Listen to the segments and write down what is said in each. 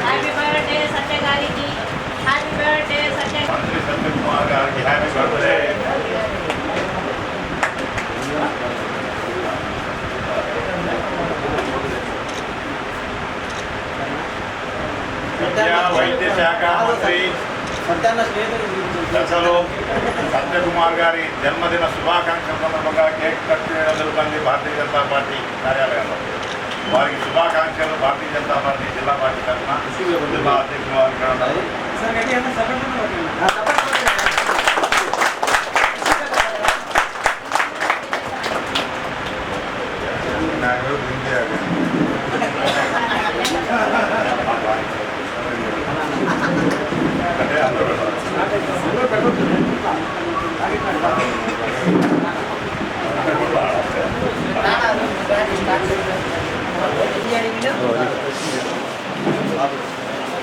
Happy birthday Satya గారికి happy birthday Satya happy birthday విద్యా వైద్య శాఖ మంత్రి దశలో సత్యకుమార్ గారి జన్మదిన శుభాకాంక్షల సందర్భంగా కేక్ కట్ చేయడం జరుగుతుంది భారతీయ జనతా పార్టీ కార్యాలయంలో. వారికి శుభాకాంక్షలు భారతీయ జనతా పార్టీ జిల్లా పార్టీ తరఫున జిల్లా అధ్యక్షులు వారికి. నాకు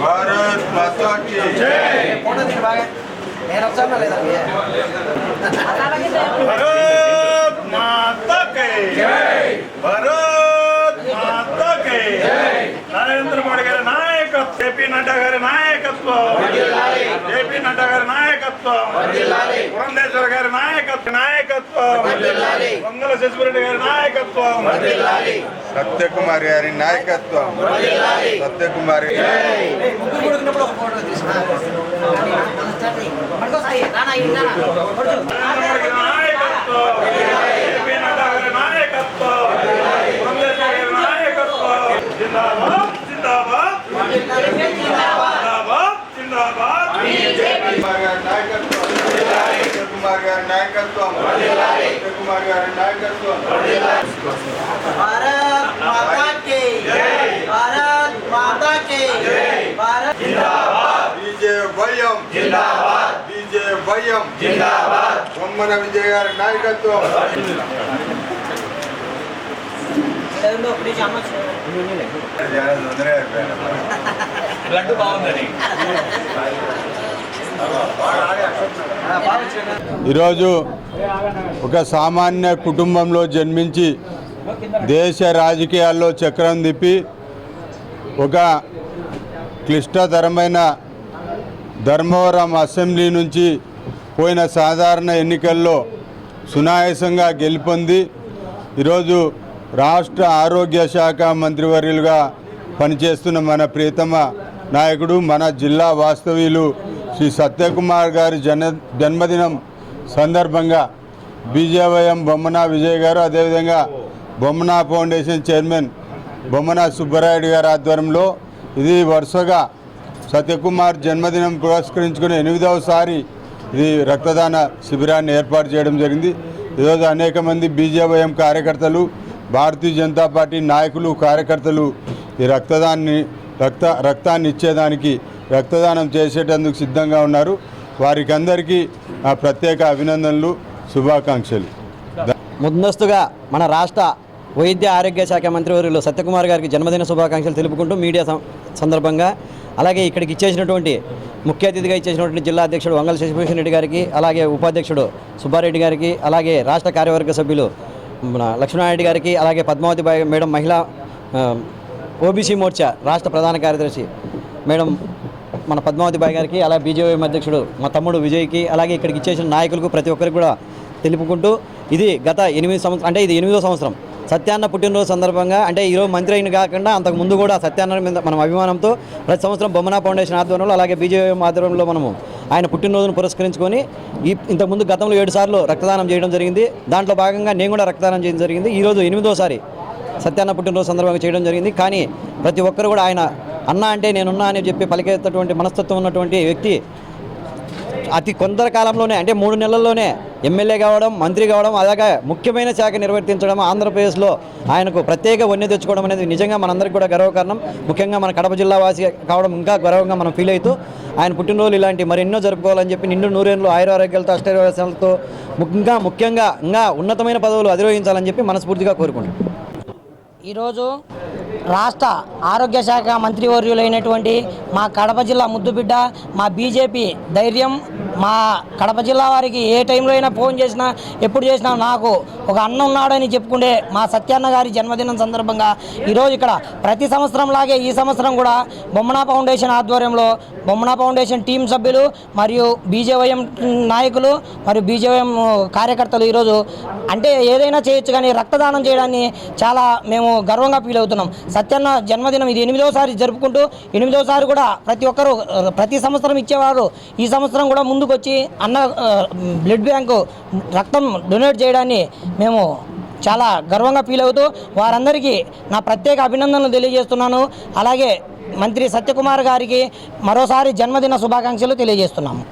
భారత్ మాతా కీ నేను వచ్చానా లేదా భారత్ మాతా కీ భారత్ మాతా కీ నరేంద్ర మోడీ గారి నాయకత్వం. జేపీ నడ్డా గారి నాయకత్వం. జేపీ నడ్డా గారి నాయకత్వం. పురంధేశ్వర గారి నాయకత్వం. నాయకత్వం. వంగల శశిరెడ్డి గారి నాయకత్వం. సత్యకుమార్ గారి నాయకత్వం. సత్యకుమార్ ముగ్గురు కొడుకున్నప్పుడు ఒక ఫోటో తీసుకున్నా పడుకో సాయి నాన్న ఈ నాన్న పడుకో గారి నాయకత్వం జేపీ నడ్డా గారి నాయకత్వం పురంధేశ్వర గారి నాయకత్వం జిందాబాద్ జిందాబాద్ జిందాబాద్ జిందాబాద్ కుమార్ గారి నాయకత్వం కుమార్ గారి నాయకత్వం కుమార్ గారి నాయకత్వం భారత్ మాతా కి భారత్ మాతా కి భారత్ విజయ భయం జిందాబాద్ విజయ భయం జిందాబాద్ బొమ్మన విజయ్ గారి నాయకత్వం ఏదో ఒకటి అమ్మచ్చు బ్లడ్ బాగుందని ఈరోజు ఒక సామాన్య కుటుంబంలో జన్మించి దేశ రాజకీయాల్లో చక్రం తిప్పి ఒక క్లిష్టతరమైన ధర్మవరం అసెంబ్లీ నుంచి పోయిన సాధారణ ఎన్నికల్లో సునాయాసంగా గెలుపొంది ఈరోజు రాష్ట్ర ఆరోగ్య శాఖ మంత్రివర్యులుగా పనిచేస్తున్న మన ప్రియతమ నాయకుడు మన జిల్లా వాస్తవ్యులు శ్రీ సత్యకుమార్ గారి జన జన్మదినం సందర్భంగా బీజేవైఎం బొమ్మన విజయ్ గారు అదేవిధంగా బొమ్మన ఫౌండేషన్ చైర్మన్ బొమ్మన సుబ్బరాయుడు గారి ఆధ్వర్యంలో ఇది వరుసగా సత్యకుమార్ జన్మదినం పురస్కరించుకుని ఎనిమిదవసారి ఇది రక్తదాన శిబిరాన్ని ఏర్పాటు చేయడం జరిగింది. ఈరోజు అనేక మంది బీజేవైఎం కార్యకర్తలు భారతీయ జనతా పార్టీ నాయకులు కార్యకర్తలు ఈ రక్తదాన్ని రక్త రక్తాన్ని ఇచ్చేదానికి రక్తదానం చేసేటందుకు సిద్ధంగా ఉన్నారు. వారికి అందరికీ ప్రత్యేక అభినందనలు శుభాకాంక్షలు. ముందస్తుగా మన రాష్ట్ర వైద్య ఆరోగ్య శాఖ మంత్రివర్యులు సత్యకుమార్ గారికి జన్మదిన శుభాకాంక్షలు తెలుపుకుంటూ మీడియా సందర్భంగా అలాగే ఇక్కడికి ఇచ్చేసినటువంటి ముఖ్య అతిథిగా ఇచ్చేసినటువంటి జిల్లా అధ్యక్షుడు వంగల శశిభూషణ్ రెడ్డి గారికి అలాగే ఉపాధ్యక్షుడు సుబ్బారెడ్డి గారికి అలాగే రాష్ట్ర కార్యవర్గ సభ్యులు మన లక్ష్మణారెడ్డి గారికి అలాగే పద్మావతి మేడం మహిళా ఓబీసీ మోర్చా రాష్ట్ర ప్రధాన కార్యదర్శి మేడం మన పద్మావతి బాయ్ గారికి అలాగే బీజేపీ అధ్యక్షుడు మా తమ్ముడు విజయ్కి అలాగే ఇక్కడికి ఇచ్చేసిన నాయకులకు ప్రతి ఒక్కరికి కూడా తెలుపుకుంటూ ఇది గత ఎనిమిది సంవత్సరం అంటే ఇది ఎనిమిదో సంవత్సరం. సత్యాన్న పుట్టినరోజు సందర్భంగా అంటే ఈరోజు మంత్రి అయిన కాకుండా అంతకు ముందు కూడా సత్యాన్న మీద మనం అభిమానంతో ప్రతి సంవత్సరం బొమ్మనా ఫౌండేషన్ ఆధ్వర్యంలో అలాగే బీజేపీ ఆధ్వర్యంలో మనము ఆయన పుట్టినరోజును పురస్కరించుకొని ఈ ఇంతకుముందు గతంలో ఏడు సార్లు రక్తదానం చేయడం జరిగింది. దాంట్లో భాగంగా నేను కూడా రక్తదానం చేయడం జరిగింది. ఈరోజు ఎనిమిదోసారి సత్యాన్న పుట్టినరోజు సందర్భంగా చేయడం జరిగింది. కానీ ప్రతి ఒక్కరు కూడా ఆయన అన్న అంటే నేనున్నా అని చెప్పి పలికేటటువంటి మనస్తత్వం ఉన్నటువంటి వ్యక్తి అతి కొందర కాలంలోనే అంటే మూడు నెలల్లోనే ఎమ్మెల్యే కావడం మంత్రి కావడం అలాగే ముఖ్యమైన శాఖ నిర్వర్తించడం ఆంధ్రప్రదేశ్లో ఆయనకు ప్రత్యేక వన్య తెచ్చుకోవడం అనేది నిజంగా మనందరికీ కూడా గర్వకారణం. ముఖ్యంగా మన కడప జిల్లా వాసి కావడం ఇంకా గర్వంగా మనం ఫీల్ అవుతూ ఆయన పుట్టినరోజులు ఇలాంటి మరెన్నో జరుపుకోవాలని చెప్పి నిండు నూరేళ్ళు ఆయురారోగ్యాలతో అష్టైర్యాలతో ఇంకా ముఖ్యంగా ఇంకా ఉన్నతమైన పదవులు అధిరోహించాలని చెప్పి మనస్ఫూర్తిగా కోరుకుంటున్నాను ఈరోజు రాష్ట్ర ఆరోగ్య శాఖ మంత్రివర్యులైనటువంటి మా కడప జిల్లా ముద్దుబిడ్డ మా బీజేపీ ధైర్యం మా కడప జిల్లా వారికి ఏ టైంలో అయినా ఫోన్ చేసినా ఎప్పుడు చేసినా నాకు ఒక అన్న ఉన్నాడని చెప్పుకుంటే మా సత్యాన్న గారి జన్మదినం సందర్భంగా ఈరోజు ఇక్కడ ప్రతి సంవత్సరం లాగే ఈ సంవత్సరం కూడా బొమ్మనా ఫౌండేషన్ ఆధ్వర్యంలో బొమ్మనా ఫౌండేషన్ టీం సభ్యులు మరియు బీజేవైఎం నాయకులు మరియు బీజేవైఎం కార్యకర్తలు ఈరోజు అంటే ఏదైనా చేయొచ్చు కానీ రక్తదానం చేయడాన్ని చాలా మేము గర్వంగా ఫీల్ అవుతున్నాం. సత్యన్న జన్మదినం ఇది ఎనిమిదోసారి జరుపుకుంటూ ఎనిమిదోసారి కూడా ప్రతి ఒక్కరు ప్రతి సంవత్సరం ఇచ్చేవారు. ఈ సంవత్సరం కూడా ముందు ముందుకు వచ్చి అన్న బ్లడ్ బ్యాంకు రక్తం డొనేట్ చేయడాన్ని మేము చాలా గర్వంగా ఫీల్ అవుతూ వారందరికీ నా ప్రత్యేక అభినందనలు తెలియజేస్తున్నాను. అలాగే మంత్రి సత్యకుమార్ గారికి మరోసారి జన్మదిన శుభాకాంక్షలు తెలియజేస్తున్నాము.